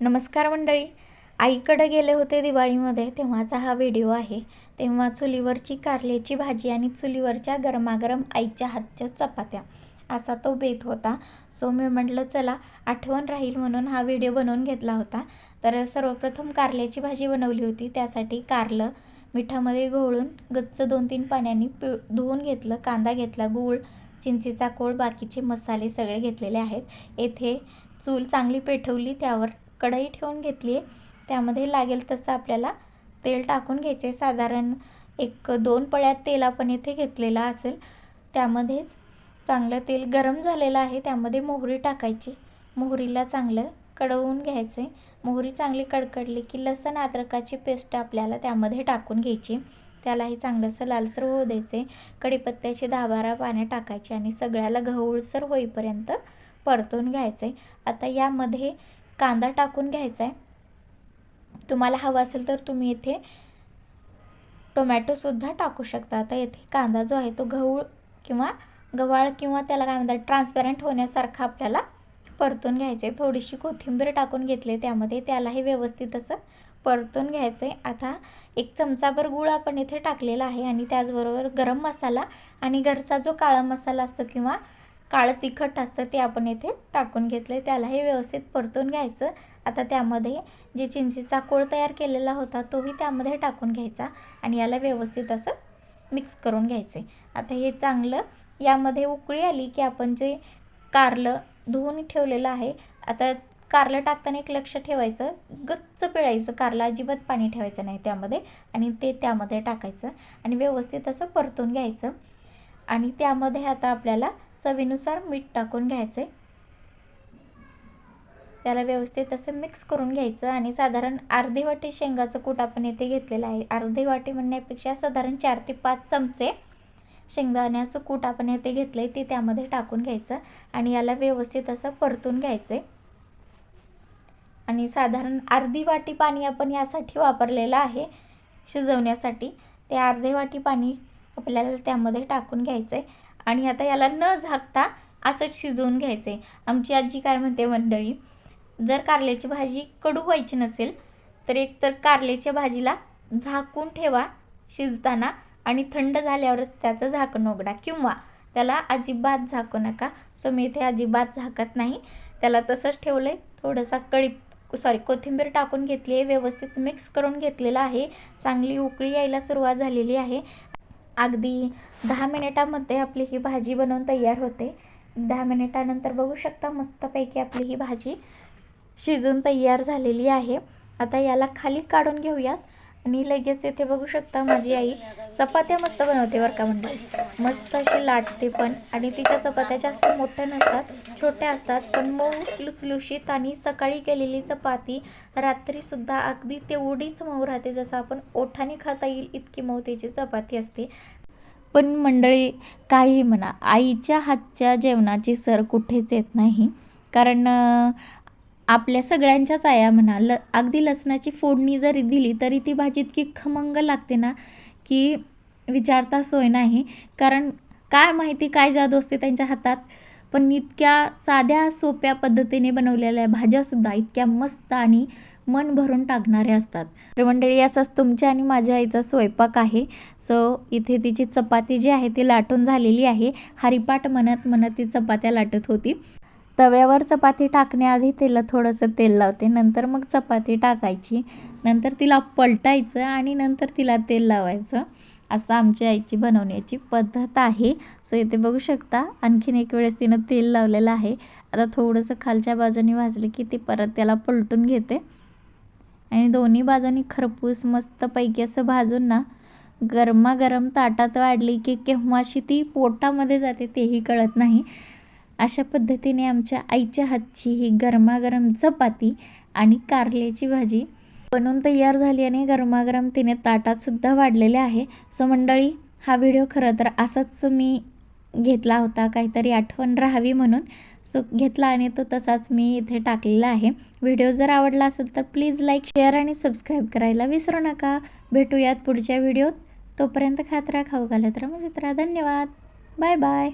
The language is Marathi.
नमस्कार मंडळी. आईकडे गेले होते दिवाळीमध्ये तेव्हाचा हा व्हिडिओ आहे. तेव्हा चुलीवरची कारल्याची भाजी आणि चुलीवरच्या गरमागरम आईच्या हातच्या चपात्या असा तो बेत होता. सो मी म्हटलं चला आठवण राहील म्हणून हा व्हिडिओ बनवून घेतला होता. तर सर्वप्रथम कारल्याची भाजी बनवली होती. त्यासाठी कारलं मिठामध्ये घोळून गच्च दोन तीन पाण्याने पिळ धुवून घेतलं कांदा घेतला गूळ चिंचेचा कोळ बाकीचे मसाले सगळे घेतलेले आहेत. येथे चूल चांगली पेठवली त्यावर कढई ठेवून घेतली आहे. त्यामध्ये लागेल तसं आपल्याला तेल टाकून घ्यायचे साधारण एक दोन पळ्यात तेल आपण इथे घेतलेलं असेल त्यामध्येच चांगलं तेल गरम झालेलं आहे त्यामध्ये मोहरी टाकायची. मोहरीला चांगलं कडवून घ्यायचे मोहरी चांगली कडकडली की लसण अद्रकाची पेस्ट आपल्याला त्यामध्ये टाकून घ्यायची. त्यालाही चांगलंसं लालसर होऊ द्यायचे कढीपत्त्याची दहा बारा पाने टाकायची आणि सगळ्याला गहूळसर होईपर्यंत परतून घ्यायचे आता यामध्ये कांदा टाकून घ्यायचा आहे तुम्हाला हवा असेल तर तुम्ही इथे टोमॅटोसुद्धा टाकू शकता. आता येथे कांदा जो आहे तो गहू किंवा गव्हाळ किंवा त्याला काय म्हणतात ट्रान्सपेरंट होण्यासारखा आपल्याला परतून घ्यायचं आहे थोडीशी कोथिंबीर टाकून घेतली त्यामध्ये त्यालाही व्यवस्थित असं परतून घ्यायचं आहे आता एक चमचाभर गूळ आपण इथे टाकलेला आहे आणि त्याचबरोबर गरम मसाला आणि घरचा जो काळा मसाला असतो किंवा काळं तिखट असतं ते आपण इथे टाकून घेतलं आहे त्यालाही व्यवस्थित परतून घ्यायचं. आता त्यामध्ये जे चिंचेचा कोळ तयार केलेला होता तोही त्यामध्ये टाकून घ्यायचा आणि याला व्यवस्थित असं मिक्स करून घ्यायचे आता हे चांगलं यामध्ये उकळी आली की आपण जे कारलं धुवून ठेवलेलं आहे आता कारलं टाकताना एक लक्ष ठेवायचं. गच्च पिळायचं कारलं अजिबात पाणी ठेवायचं नाही त्यामध्ये आणि ते त्यामध्ये टाकायचं आणि व्यवस्थित असं परतून घ्यायचं. आणि त्यामध्ये आता आपल्याला चवीनुसार मीठ टाकून घ्यायचे. त्याला व्यवस्थित असं मिक्स करून घ्यायचं आणि साधारण अर्धी वाटी शेंगाचं कूट आपण येथे घेतलेलं आहे. अर्धी वाटी म्हणण्यापेक्षा साधारण चार ते पाच चमचे शेंगदाण्याचं कूट आपण येथे घेतलं आहे ते त्यामध्ये टाकून घ्यायचं आणि याला व्यवस्थित असं परतून घ्यायचं. आहे आणि साधारण अर्धी वाटी पाणी आपण यासाठी वापरलेलं आहे शिजवण्यासाठी. ते अर्धे वाटी पाणी आपल्याला त्यामध्ये टाकून घ्यायचं आहे आणि आता याला न झाकता असंच शिजवून घ्यायचं आहे आमची आजी काय म्हणते मंडळी जर कारल्याची भाजी कडू व्हायची नसेल तर एक तर कारल्याच्या भाजीला झाकून ठेवा शिजताना आणि थंड झाल्यावरच त्याचं झाकण उघडा किंवा त्याला अजिबात झाकू नका. सो मी इथे अजिबात झाकत नाही. त्याला तसंच ठेवलं आहे थोडंसा कळी सॉरी कोथिंबीर टाकून घेतली आहे. व्यवस्थित मिक्स करून घेतलेलं आहे. चांगली उकळी यायला सुरुवात झालेली आहे. अगदी दहा मिनिटामध्ये आपली ही भाजी बनवून तयार होते. दहा मिनिटानंतर बघू शकता मस्तपैकी आपली ही भाजी शिजून तयार झालेली आहे. आता याला खाली काढून घेऊयात. आणि लगेच येथे बघू शकता माझी आई चपात्या मस्त बनवते बरं का म्हणजे मस्त अशी लाटते पण आणि तिच्या चपात्या जास्त मोठ्या नसतात छोट्या असतात पण मऊ लुसलुशीत आणि सकाळी केलेली चपाती रात्रीसुद्धा अगदी तेवढीच मऊ राहते जसं आपण ओठाने खाता येईल इतकी मऊ त्याची चपाती असते. पण मंडळी काही म्हणा आईच्या हातच्या जेवणाची सर कुठेच येत नाही. कारण आपल्या सगळ्यांच्याच आया म्हणा. ल अगदी लसणाची फोडणी जरी दिली तरी ती भाजी इतकी खमंग लागते ना की विचारता सोय नाही. कारण काय माहिती काय जादू असते त्यांच्या हातात पण इतक्या साध्या सोप्या पद्धतीने बनवलेल्या भाज्यासुद्धा इतक्या मस्त आणि मन भरून टाकणाऱ्या असतात. तर मंडळी असाच तुमच्या आणि माझ्या आईचा स्वयंपाक आहे. सो इथे तिची चपाती जी आहे ती लाटून झालेली आहे. हरिपाठ म्हणत म्हणत ती चपात्या लाटत होती. तव्यावर चपाती टाकण्याआधी तिला थोडंसं तेल लावते. नंतर मग चपाती टाकायची. नंतर तिला पलटायचं आणि नंतर तिला तेल लावायचं. असं आमच्या आईची बनवण्याची पद्धत आहे. सो इथे बघू शकता आणखीन एक वेळेस तिनं तेल लावलेलं आहे. आता थोडंसं खालच्या बाजूने भाजलं की ती परत त्याला पलटून घेते. आणि दोन्ही बाजूनी खरपूस मस्तपैकी असं भाजून ना गरमागरम ताटात वाढली की केव्हाशी ती पोटामध्ये जाते तेही कळत नाही. अशा पद्धतीने आमच्या आईच्या हातची ही गरमागरम चपाती आणि कारल्याची भाजी बनवून तयार झाली आणि गरमागरम तिने ताटातसुद्धा वाढलेले आहे. सो मंडळी हा व्हिडिओ खरं तर असाच मी घेतला होता काहीतरी आठवण राहावी म्हणून. सो घेतला आणि तो तसाच मी इथे टाकलेला आहे. व्हिडिओ जर आवडला असेल तर प्लीज लाईक शेअर आणि सबस्क्राईब करायला विसरू नका. भेटूयात पुढच्या व्हिडिओत. तोपर्यंत खात राहा खाऊ घालत राहा मजेत राहा. धन्यवाद. Bye bye.